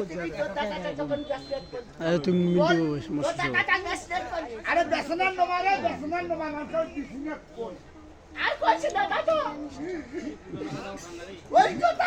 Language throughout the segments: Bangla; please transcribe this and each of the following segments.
লাগে দাদা কইতে কি তোর দাদাটা যখন ব্যস্ত আরে তুমি মিটু তোর দাদাটা ব্যস্ত আরে বেসনের নমারে বেসনের নমা মানুষ টিফিনে কোন আর কইছে দাদা তো ওই কথা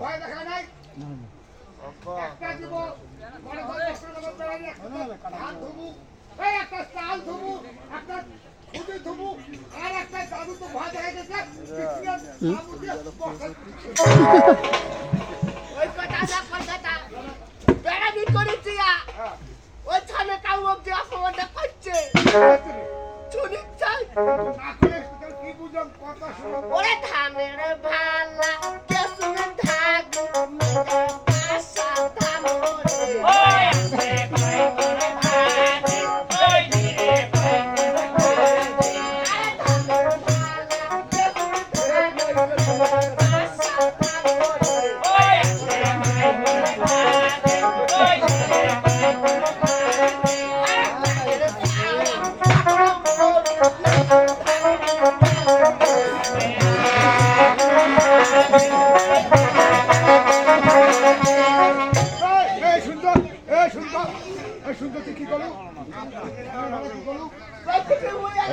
ভয় দেখে দেখা নাই? একটা দিব বড় বড় বস্ত্র দেবো বেড়ানি একটা হাত ধুবু এই একটা চাল ধুবু একটা খুঁজে ধুবু আর একটা দাদু তো ভয় দেখা গেছে। ওই কথা না কথাটা বেড়ানি করেছি ওই ছানে কাউ অব্দি অপমানটা করছে।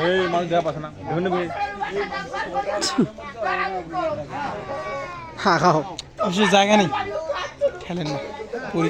এই মানুষ দেখা পাচ্ছে না। বিভিন্ন হা খাও। অবশ্যই জায়গা নেই। খেলেন না। পুরি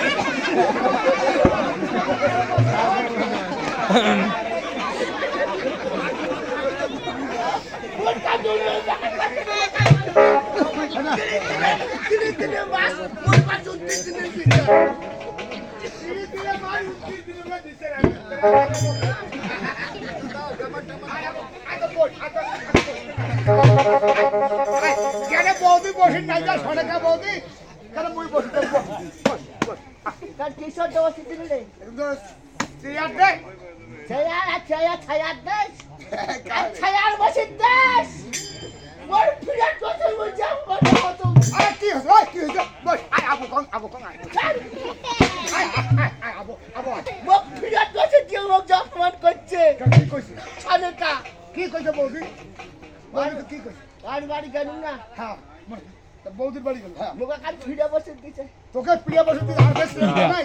বৌদি বসে নাই যা সরেকা বৌদি কেন মুই বসে টি শার্ট দেওয়া শিখে চেয়ার দে। ছায়া ছায়া ছায়া দেশ। আর ছায়ার বসে দেশ। মোর বিরাট কথা বলছি আমার কত আরে কি ওই, কি হইছে বস আয় আবু কং আবু কং আয়। আয় আয়, আয় আয় আবু আবু আয়। বিরাট কথা কেউ লোক অপমান করছে? কি কইছে? ছানেটা। কি কইছে বৌদি? কি কইছে? আর বাড়ি গেল না। হ্যাঁ মর- বৌদির বাড়ি গেল হ্যাঁ মোক কাল ফিরে বসে দিছে তোকে প্রিয় বসে দিতে আর বেশ নাই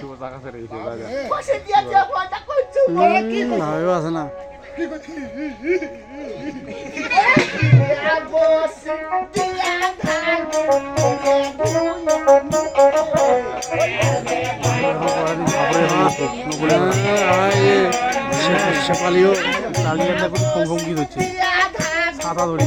এ, বসে দিয়েছে ফোনটা করছে বলে কি কইছে ভাবেও আছে না কি কইছে আর বসে দিয়া ধান কি হচ্ছে সাদা ধরি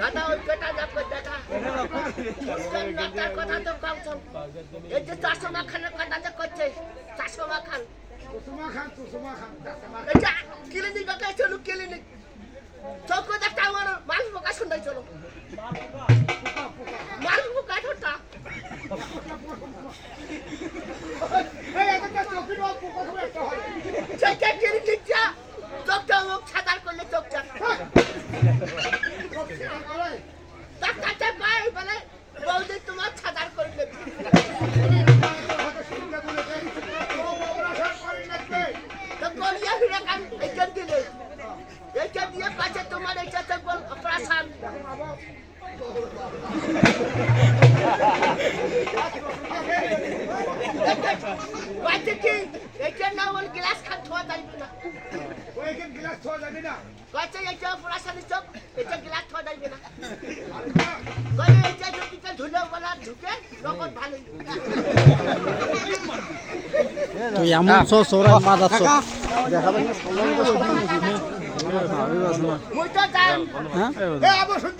দাদা ওই না কই দাদা ডাক্তার কথা তো কম শোন এই যে চারশো মাখানের কথা যে করছে কুসুমা খান ক্লিনিক ক্লিনিক। এইটা তো বল অপারেশন গ্লাস ছোঁয়া যাবে না পাচ্ছে এইটা অপারেশন চোখ এইটা গ্লাস থোয়া যাইবে না। ধুলে বলা ঢুকে তুই এমন সো সোরা মাদাচ্ছ মুই তো জান হ্যাঁ? এ আবার শুনতে